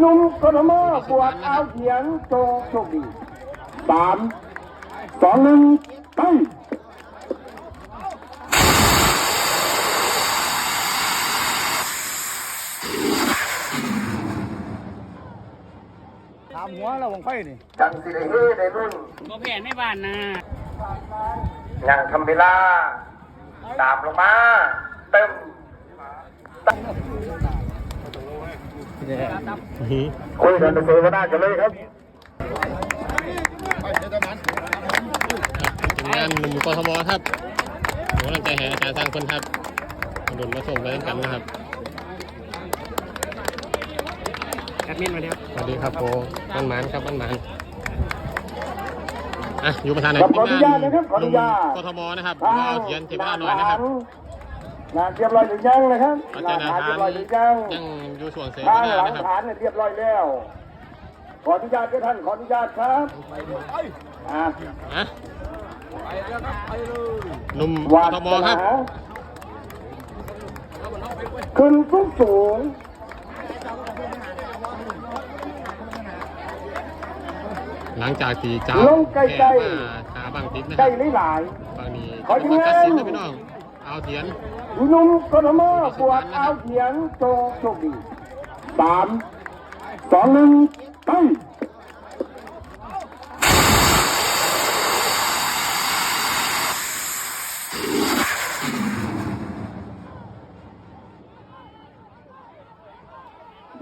หนุ่มกทมปวดเอาเขียงโจงโชคดีสามสองหนึ่งไปถามหัวเราวงไฟนี่จังสิได้เฮได้รุ่นบ่แผ่นไม่บานนะอย่างทำเวลาตามลงมา เติม คุยกันไปเซวนากันเลยครับทีมงานหนุ่มกทมครับขอกำลังใจให้อาจารย์สร้างคนครับมาดุนมาส่งไปด้วยกันนะครับแอดมินมาเดียวสวัสดีครับโปบ้านหมานครับบ้านหมานอะอยู่ประธานในครับขออนุญาตนะครับขออนุญาตกทมนะครับก็เอาเขียนเจ็บหน้าหน่อยนะครับ งานเรียบร้อยหรือยังนะครับอาจารย์อาหารหารเรียบร้อยหรือยังยังอยู่ส่วนเสทางนาหลังนะครับฐานเนี่ยเรียบร้อยแล้ว ขออนุญาตด้วยท่านขออนุญาตครับอะอะหนุ่มกวาทสมครับนาขึ้นสูงสูงหลังจากที่เจ้าลงใกล้ๆแพ้มาขาบังติดนะคได้รับหลายบางนี้ขอทีมงานตัดสินนะพี่น้อง เอาเถียนๆหนุ่มกทมปวดเอาเถียนโจงโชคดีสามสองหนึ่งไป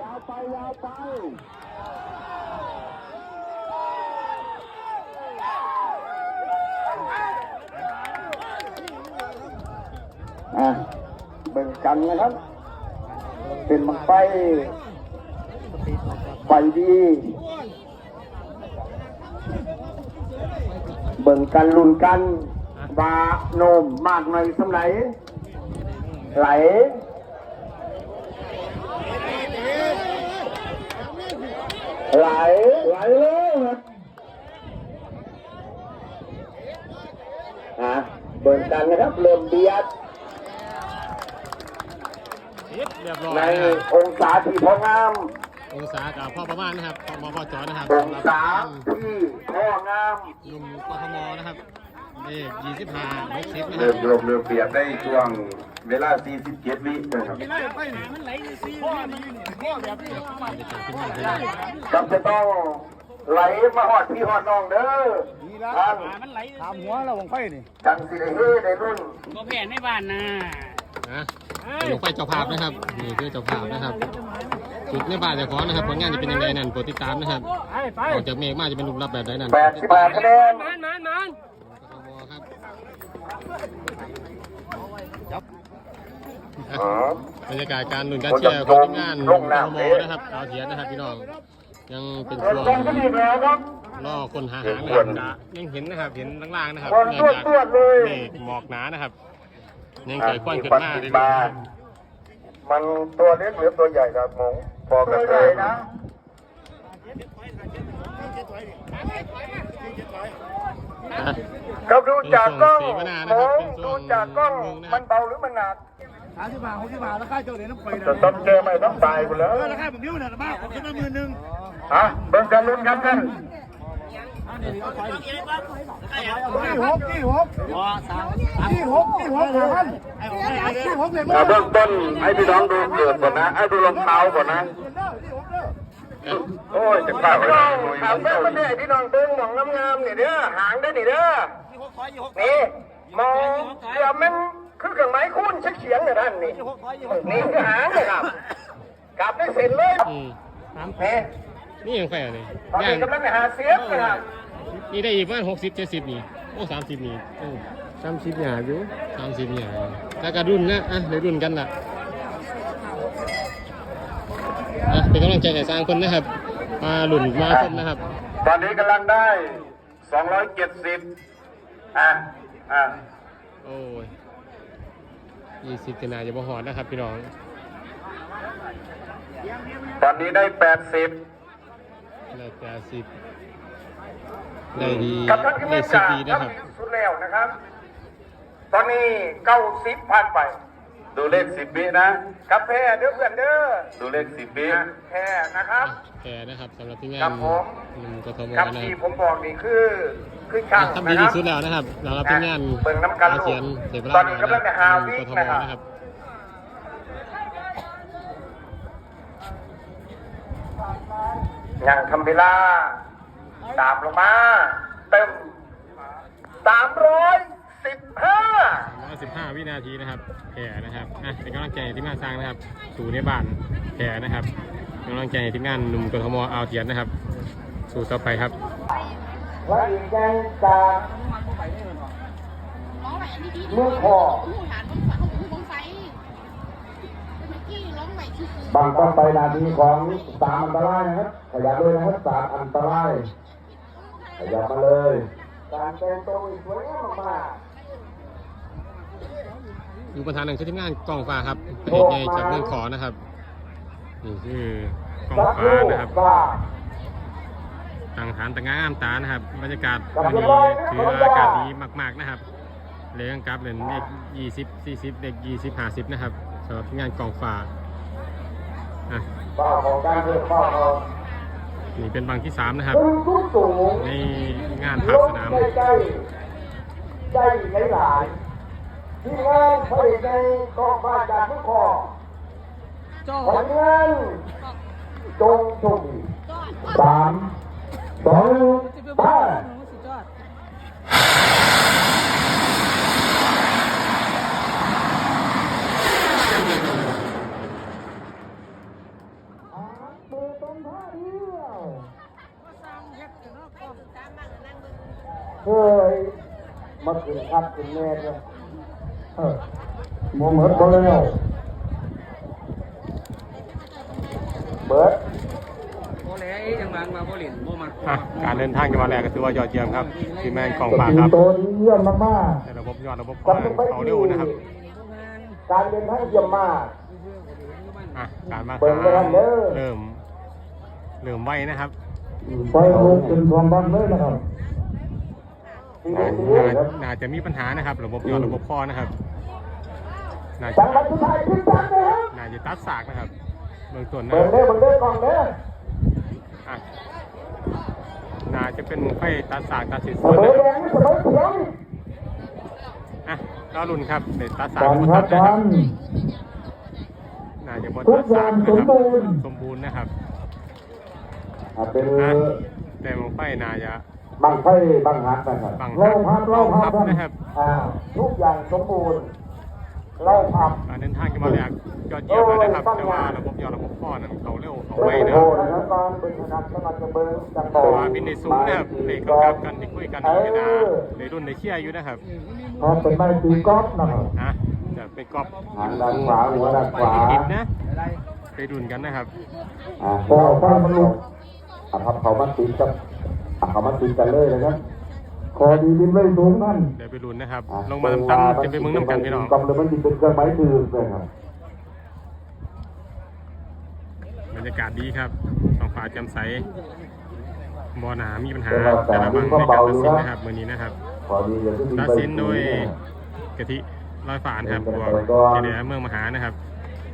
ยาวไปยาวไป อะเบิ่งกันนะครับ เป็นบังไฟไฟดี เบิ่งกันลุนกันว่าโนมมากหน่อยสำไหนไหลไหลไหลเลยครับอะเบิ่งกันนะครับเริ่มเบียด เรียบร้อยในนะครับองศาที่พองามองศากับพ่อประมาณนะครับพ่อมอพ่อจอนะครับองสำหรับศาที่พองามหนุ่มกทมนะครับเลข25 60นะคเริ่รับมรวมเริ่มเบียดได้ช่วงเวลา 47 วินะครับมันไหลซีมันพ่อแบบนี้จำจะต้องไหลมาหอดพี่หอดน้องเด้อท่านมันไหลถามหัวเราวงไฟนี่จังสิได้เฮได้รุ่นบ่แผ่นไม่บานนะนะ เป็นลงไฟเจ้าภาพนะครับนี่คือเจ้าภาพนะครับจุดในบ้านเจ้าของนะครับผลงานจะเป็นยังไงนั่นโปรดติดตามนะครับไปไปออกจากเมฆมาจะเป็นรูปลับแบบไหนนั่นแปดสิบแปดคะแนนมันมันมันกทมครับอ๋อบรรยากาศการหนุนการเชียร์ของทีมงานกทมนะครับเอาเทียนนะครับพี่น้องยังเป็นเงินช่วงกันก็ดีแล้วครับล่อคนหาหางนะครับจะยังเห็นนะครับเห็นล่างๆนะครับคนเนื่องตรวจจากตรวจเลยเมฆหมอกหนานะครับ ยังเกิดควันขึ้นมาเรื่อยมันตัวเล็กหรือตัวใหญ่ครับหมงพอกันเลยนะๆนะครับดูจากกล้องเป็นช่วงเสวนาหนะมครับงเป็นช่ดูวงจากกล้องงงนะครับมันเบาหรือมันหนักถามที่มาของที่มาแล้วค่าเจ้าเหรียญน้ำไฟนะจะต้องเจอไม่ต้องตายกูแล้วเออแล้วค่าผมยิ้วเนี่ยบ้าผมคิดว่าหมื่นหนึ่งฮะเบิ่งกันลุ้นกันกันที่ หกที่หกที่หกที่หกหาพันที่หกเลยอ่าเบื้องต้นให้พี่น้องดูเกิดก่อนนะให้ดูรองเท้าก่อนนะโอ้ยจะกล้าไปพี่น้องหน่วยถามแม่มาเนี่ยพี่น้องเบิ่งหมองงามๆเนี่ยเด้อหางได้นี่เด้อนี่มองเดี๋ยวมันคือเครื่องไม้คุ้นเฉียงเนี่ยท่านนี่นี่คือหางนะครับกลับได้เสร็จเลยอืมนี่นี่ยังไฟอะไรตอนนี้กำลังหาเสียบนะครับ นี่ได้อีกประมาณหกสิบเจ็ดสิบนี่ โอ้สามสิบนี่โอ้สามสิบหยาอยู่สามสิบเนี่ยแล้วก็รุ่นนะอะเดี๋ยวรุ่นกันล่ะอะเป็นกำลังใจให้สร้างคนนะครับ มารุ่นมาชมนะครับ ตอนนี้กำลังได้270อะอะโอ้ยยี่สิบกันนาจะบ่หอดนะครับพี่น้อง ตอนนี้ได้80ได้แปดสิบ ได้ดีกับท่านที่ได้ไม่สิบจ่าดีนะคทำรับดีสุดแล้วนะครับ ตอนนี้เก้าสิบผ่านไป ดูเลขสิบวินะกับแพ้เด้อเพื่อนเด้อดูเลขสิบวินะแพ้นะครับแพ้นะครับสำหรับที่งาครันบผมหนุ่มกทมกับนะคที่รับผมบอกนี่คือคือช่างทำนะดีครัที่บสุดแล้วนะครับสำหรับที่งานเบิ่งน้ำกันลูกอาเซียนเสพตอนนี้กำลังจะหาวิกกทมนะครับนะครับยังทำเวลา ตามลงมาเต็มสามร้อยสิบห้า115วินาทีนะครับแพ้นะครับอะเป็นกำลังใจให้ทีมงานสร้างนะครับ สู่ในบ้านแพ้นะครับเป็นกำลังใจให้ทีมงานหนุ่มกทมเอาเทียนนะครับ สู่ต่อไปครับและอีกอย่างจากเมืองคอบางก็ไปนาทีของสามอันตรายนะครับขยับเลยนะครับสามอันตราย ขยับมาเลย การแต่งตัวสวยงามมากอยู่ประธานหนึ่งคือทีมงานกองฟ้าครับพระเอกใหญ่จากเมืองขอนะครับ นี่คือกองสักฟ้าลูกนะครับว่าต่างฐานต่างงามตานะครับบรรยากาศวันนี้ถือว่าอากาศดีมาก ๆนะครับเลขกราฟเหรียญเลข20 40เลข20 50นะครับสำหรับทีมงานกองฟ้าอะเป้าของการเลือกเป้าของ นี่เป็นบางที่สามนะครับ ในงานภาคสนามใกล้ๆใจหลายที่งานผลิตในกองบ้าจากทุกคอผลงานจงจงสามสองห้างไป มือตรงท่าเดียวเฮ้ย มาขึ้นครับขึ้นแม่เลยเออมองเหมือนคนแล้วเบิร์ดโอ้เลยยังหลังมาโบลินโบมันอะการเดินทางจังหวัดแรกก็ถือว่ายอดเยี่ยมครับทีมงานกองสฟ้าครับตนี้เยี่ยมมากแต่ระบบยอดระบบกำลังเขาเร็วนะครับ การเดินทางเยี่ยมมากการมาเบิ่งไปครับเริ่มเริ่มไวนะครับไปลงเป็นความบันเลยนะครับ น่าน่าน่าจะมีปัญหานะครับ ระบบยอดระบบคอนะครับน่าจะจังหวัดสุดท้ายขึ้นจังเลยครับน่าจะตัดสากนะครับเบื้องต้นนะเบิ่งเด้อเบิ่งเด้อกองเด้ออะน่าจะเป็นไฟตัดสากตัดสินเสส่วนมอนะคแดรับงเสมอเขียวอะรอรุ่นครับเด็ดตัดสากตอนบ่ครัตับดตนะอครับนน่าจะบนทุตักดอสาย่ากงนะสคมรับบูรณ์สมบูรณ์นะครับอะเป็นอะแต่มงไฟน่าจะ บังไฟบังหักนะครับบังเล่าพับเล่าพับนะครับอ่าทุกอย่างสมบูรณ์เล่าพับการเดินทางจังหวัดแรกยอดเยี่ยมเลยนะครับแต่ว่าระบบยอดระบบคอนั้นเขาเร็วเขาเบิ่ไวงนะโทครับนะครับตอนเป็นขนาดสมัครจะเบิ่งจังเพราะว่าบินในสูงนะครับเลขกำกับกันที่คุยกันนี่นะในรุ่นในเชียร์อยู่นะครับพอเป็นไม้ตีกอล์ฟนะครับนะจะเป็นกรอบหางด้านขวาหัวด้านขวาติดนะไปดุนกันนะครับอ่าพอไฟมันลุกอะครับเขามาติดกับอะ เขามาติดกันเลยนะครับคอดีลิ้นไม่สูงนั่นเดี๋ยวไปดุนนะครับ ลงมาต่ำๆจะไปมืองน้ำกันพี่น้องกำลังมันติดเป็นเครื่องไม้ถือเลยครับบรรยากาศดีครับท้องฟ้าแจ่มใสบอหนามีปัญหาแต่ละบางในการตัดสินนะครับมือนี้นะครับตัดสินโดยกะทิร้อยฝานครับบวกเจเดียเมืองมหานะครับ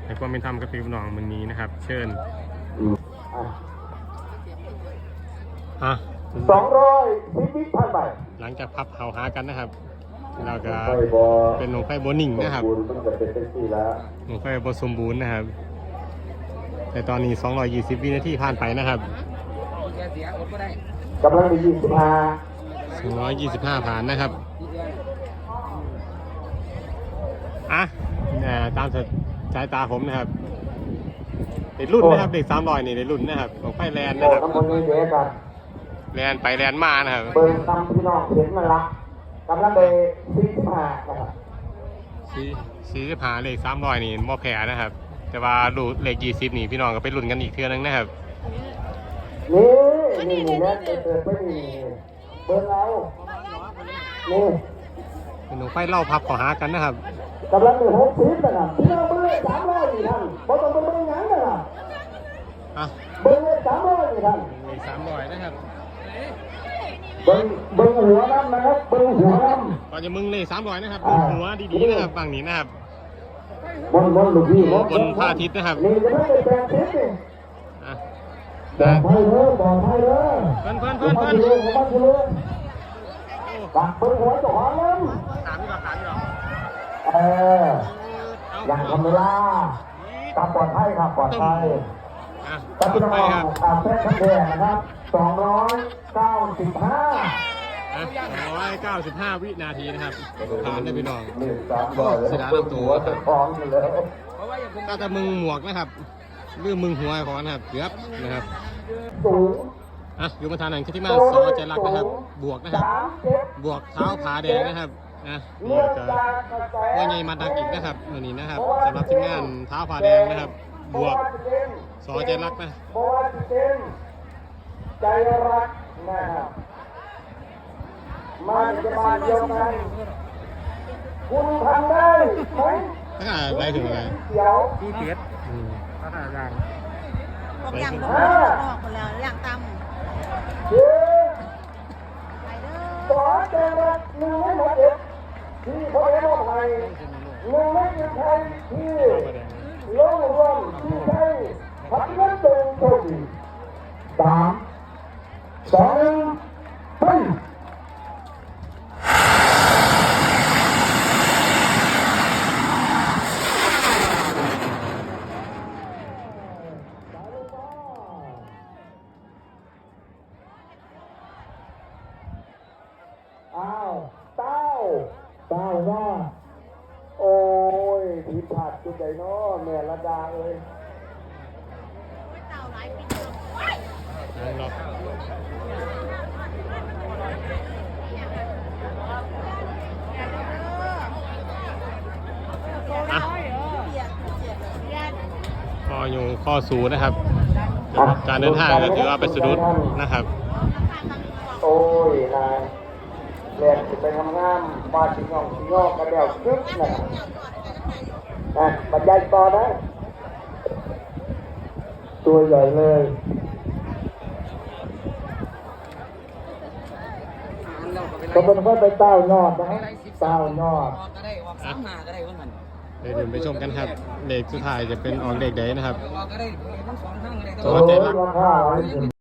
ในความเป็นธรรมกับพี่น้องมือนี้นะครับ เชิญอะ สองร้อยสิบวิพันใบหลังจากพับเขาหากันนะครับเราก็ไฟบอเป็นหลวงไฟโบนิ่งนะครับบูรณ์มันจะเป็นเซ็กซี่แล้วหลวงไฟโบสมบูรณ์นะครับ แต่ตอนนี้ 220 วินาทีผ่านไปนะครับกำลังมียี่สิบห้า225ผ่านนะครับอะเอ่อตามสายตาผมนะครับเด็กรุ่นนะครับเด็ก300นี่เด็กรุ่นนะครับหลวงไฟแลนด์โอ้นะครับ แลนด์ไปแลนด์มานะครับเบิ่งตามพี่น้องเห็นนั่นละกำลังไปสี่สิบห้านะครับสีสีสิบหาเลข300นี่มอแพ้นะครับ แต่ว่าดูเลข20นี่พี่น้องก็ไปรุ่นกันอีกเทื่อนึงนะครับนี่นี่นี่นะเปิดไปนี่เบิ่งเอานี่เป็นหลวงไฟเล่าพับเขอหากันนะครับกำลังไปหกสิบนะครับพี่น้องเบิ่งเลขสามร้อยนี่ท่านบ่ต้องไปเบิ่งหยังนะครับอะเบิ่งเลขสามร้อยนี่ท่านเลข300นะครับ เบิ่งเบิ่งหัวน้ำนะครับเบิ่งหัวน้ก่อนจะมึงเลข300นะครับดูหัวดีๆนะครับฝั่งนี้นะครับำมนมนลูกพี่มนบนพระอาทิตย์นะครับนี่จะไม่เป็นแปลงทิศนี่อะปลอดภัยเลยปลอดภัยเลยเพิ่นเพิ่นเพิ่นผมเพิ่นมาอยู่ผมมาอยู่เลยปักเปิ้ลหัวเจ้าของนั้นถามดีกว่าถามดีกว่าเออเอาอย่างทำเวลากับปลอดภัยครับปลอดภัยอะตัดต่พี่อน้องไปครับอาเซ็ตคันแดงนะครับ สองร้อยเก้าสิบห้าอะ295 วินาทีนะครับผ่านได้พี่น้องหนึ่งสามร้อยเสียดายลำตัวครับพร้อมอยู่แล้วเพราะว่าอย่างผมก็จะมึงหมวกนะครับลืมมึงหัวของนะครับเกือบนะครับสูงอะอยู่มาทางไหนที่มาสอใจรักนะครับ บวกนะครับสามเจ็ดบวกเท้าผาแดงนะครับนะนี่เนื่องก็จากกระแสว่าไงมาดังอีกนะครับวันนี้นะครับสำหรับทีมงานเท้าผาแดงนะครับ บวกสอใจรักนะ ใจรักนะครับมาจะมาเดียวกันคุณทำได้ไหมถ้าอะไรถึงอะไรเดี๋ยวพี่เปียดอืมพัฒนาการบอกอย่างบอกออกหมดแล้วอย่างตำเจ็ดไปเด้อสองใจรักหนึ่งไม่หมดเอ็ดที่เขาได้มอบให้หนึ่งไม่เป็นใครที่ลงรวมที่ใช่พัฒนาตัวโชคดีสาม สองหนึ่งไปอ้าวเต้าเต้าว่าโอ้ยผิดพลาดจุดใดเนาะแม่ระดาเอ้ยเต่าหลายปี ข้ออยู่ข้อสูนะครับ การเดินทางก็ถือว่าเป็นสะดุดนะครับ โอ้ยนายแหลกสิไปทำงานบาดสิงองสิงอกกระเดี่ยวคึกนะนะบรรยายต่อนะตัวใหญ่เลยก็เป็นค่อยไปเต้านอดนะครับเต้านอดออกก็ได้ออกสามหาก็ได้ว่ามัน เดี๋ยวไปชมกันครับเลขสุดท้ายจะเป็นออกเลขใดนะครับออกก็ได้ทั้งสองทางเลย